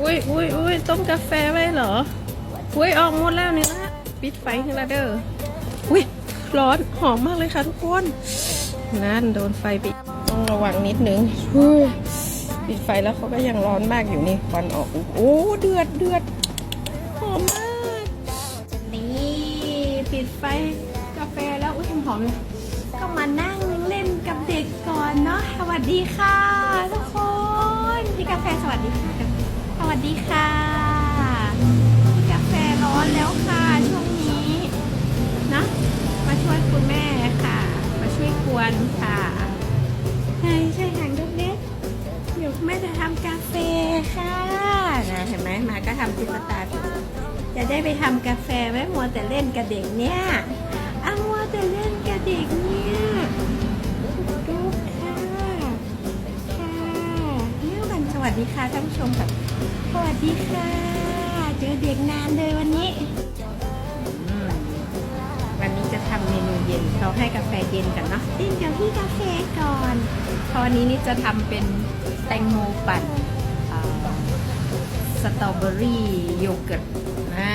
อุ้ยอุ้ยอุ้ยต้มกาแฟไว้เหรอ อุ้ยออกหมดแล้วนี่ละปิดไฟนี่ละเด้อ อุ้ยร้อนหอมมากเลยค่ะทุกคน นั่นโดนไฟไปต้องระวังนิดนึงอุ้ยปิดไฟแล้วเขาก็ยังร้อนมากอยู่นี่ควันออก โอ้เดือดเดือดหอมมากนี่ปิดไฟกาแฟแล้วอุ้ยหอมเลยก็มานั่งเล่นกับเด็กก่อนเนาะสวัสดีค่ะ ทุกคนพี่กาแฟสวัสดีค่ะ วัสดีค่ะมีกาแฟร้อนแล้วค่ะช่วงนี้นะมาช่วยคุณแม่ค่ะ มาช่วยกวนค่ะใช่ใช่หางเล็กๆเดี๋ยวแม่จะทำกาแฟค่ะนะเห็นไหมมาก็ทำจิตตาจะได้ไปทำกาแฟไว้มัวแต่เล่นกับเด็กเนี่ย ดีค่ะท่านผู้ชมค่ะสวัสดีค่ะ เจอเด็กนานเลยวันนี้อืมวันนี้จะทำเมนูเย็นเราให้กาแฟเย็นกันเนาะเต้นกับพี่กาแฟก่อนเพราะวันนี้นี่จะทำเป็นแตงโมปั่นอ่าสตรอเบอรี่โยเกิร์ตอ่า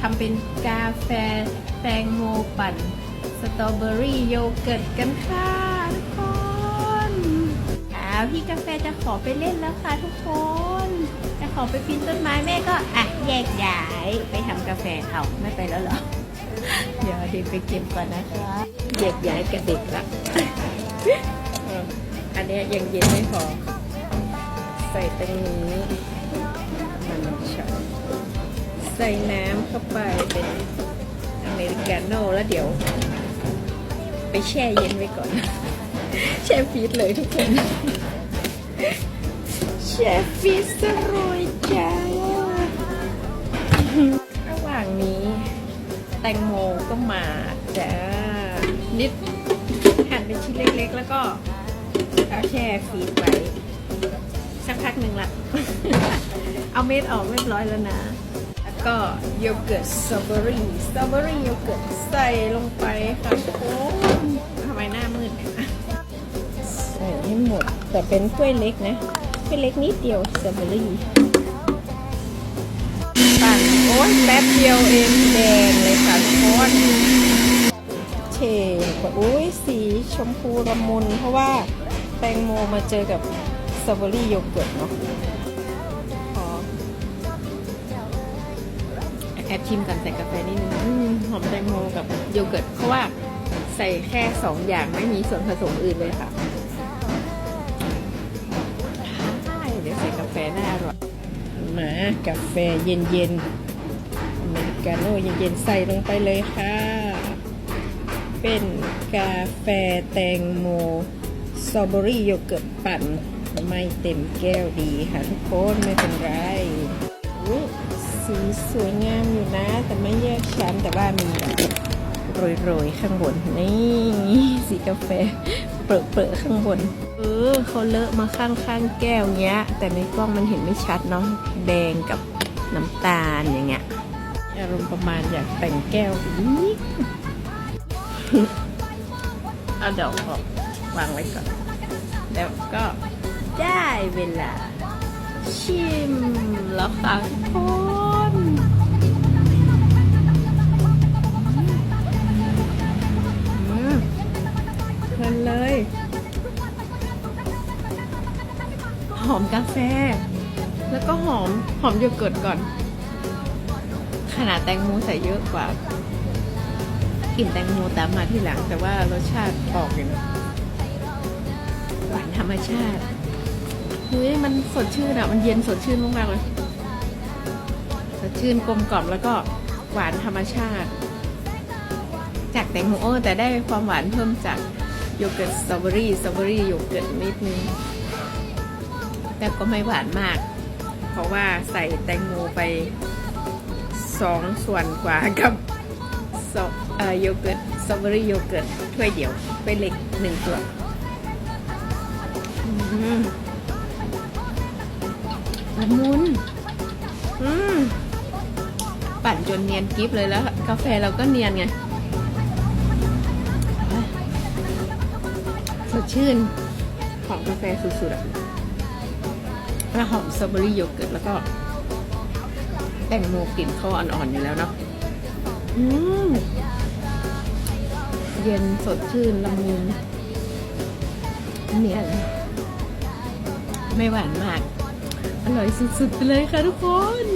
ทำเป็นกาแฟแตงโมปั่นสตรอเบอรี่โยเกิร์ตกันค่ะทุกคนอ่า พี่กาแฟจะขอไปเล่นแล้วค่ะทุกคน จะขอไปปีนต้นไม้แม่ก็อะแยกย้ายไปทำกาแฟเอาไม่ไปแล้วเหรอ เดี๋ยวเด็กไปเก็บก่อนนะคะแยกย้ายกับเด็กละอันนี้ยังเย็นไม่พอ ใส่ตรงนี้มันช็อตใส่น้ำเข้าไปเป็นอเมริกาโน่แล้วเดี๋ยว ไปแช่เย็นไว้ก่อน แช่ฟรีซเลยทุกคน ช่ฟรีซสโรยจ้าระหว่างนี้ แตงโมก็มาจ้า นิดหั่นเป็นชิ้นเล็กๆ แล้วก็เอาแช่ฟรีซไว้สักพักหนึ่งละ เอาเม็ดออกเรียบร้อยแล้วนะ แล้วก็โยเกิร์ตสตรอเบอรี่สตรอเบอรี่โยเกิร์ตใส่ลงไปค่ะโอ้ทำไมหน้ามืดเนี่ยใส่ให้หมด แต่เป็นถ้วยเล็กนะ ถ้วยเล็กนิดเดียวสตรอเบอรี่ปั่นโอ้ยแป๊บเดียวเองแดงเลยค่ะทุกคนเทกว่าอุ้ยสีชมพูละมุน เพราะว่าแตงโมมาเจอกับสตรอเบอรี่โยเกิร์ตเนาะขอแอบชิมกันใส่กาแฟนิดนึงอืมหอมแตงโมกับโยเกิร์ตเพราะว่าใส่แค่สองอย่างไม่มีส่วนผสมอื่นเลยค่ะ มากาแฟเย็นๆอเมริกาโน่เย็นๆใส่ลงไปเลยค่ะ เป็นกาแฟแตงโมสตรอเบอรี่โยเกิร์ตปั่น ไม่เต็มแก้วดีค่ะทุกคนไม่เป็นไรสีสวยงามอยู่นะ แต่ไม่แยกชั้นแต่ว่ามีโรยๆข้างบน นี่ สีกาแฟเปรอะๆข้างบน เออเขาเลอะมาข้างๆแก้วเงี้ย แต่ในกล้องมันเห็นไม่ชัดเนาะแดงกับน้ำตาลอย่างเงี้ยอารมณ์ประมาณอยากแต่งแก้วอีกเอาเดี๋ยวขอวางไว้ก่อน แล้วก็ได้เวลาชิมแล้วค่ะทุกคน อมกาแฟ แล้วก็หอมหอมโยเกิร์ตก่อน ขนาดแตงโมใส่เยอะกว่ากลิ่นแตงโมตามมาที่หลัง แต่ว่ารสชาติออกอยู่นะหวานธรรมชาติเฮ้ยมันสดชื่นอะมันเย็นสดชื่นมากๆเลยสดชื่นกลมกล่อมแล้วก็หวานธรรมชาติ จากแตงโมเออแต่ได้ความหวานเพิ่มจากโยเกิร์ตสตรอเบอรี่สตรอเบอรี่โยเกิร์ตนิดนึง แต่ก็ไม่หวานมาก เพราะว่าใส่แตงโมไปสองส่วนกว่ากับซอเอ่อโยเกิร์ตสตรอเบอรี่โยเกิร์ตถ้วยเดียวถ้วยเล็กหนึ่งตัวอืมละมุนอืมปั่นจนเนียนกิฟเลยแล้ว กาแฟเราก็เนียนไงสดชื่น ของกาแฟสุดๆอะอ ถ้าหอมสตรอเบอรี่โยเกิร์ตแล้วก็ แตงโมกลิ่นเขาอ่อนๆอยู่แล้วเนาะอืมเย็นสดชื่นละมุนเนียนไม่หวานมาก อร่อยสุดๆไปเลยค่ะทุกคน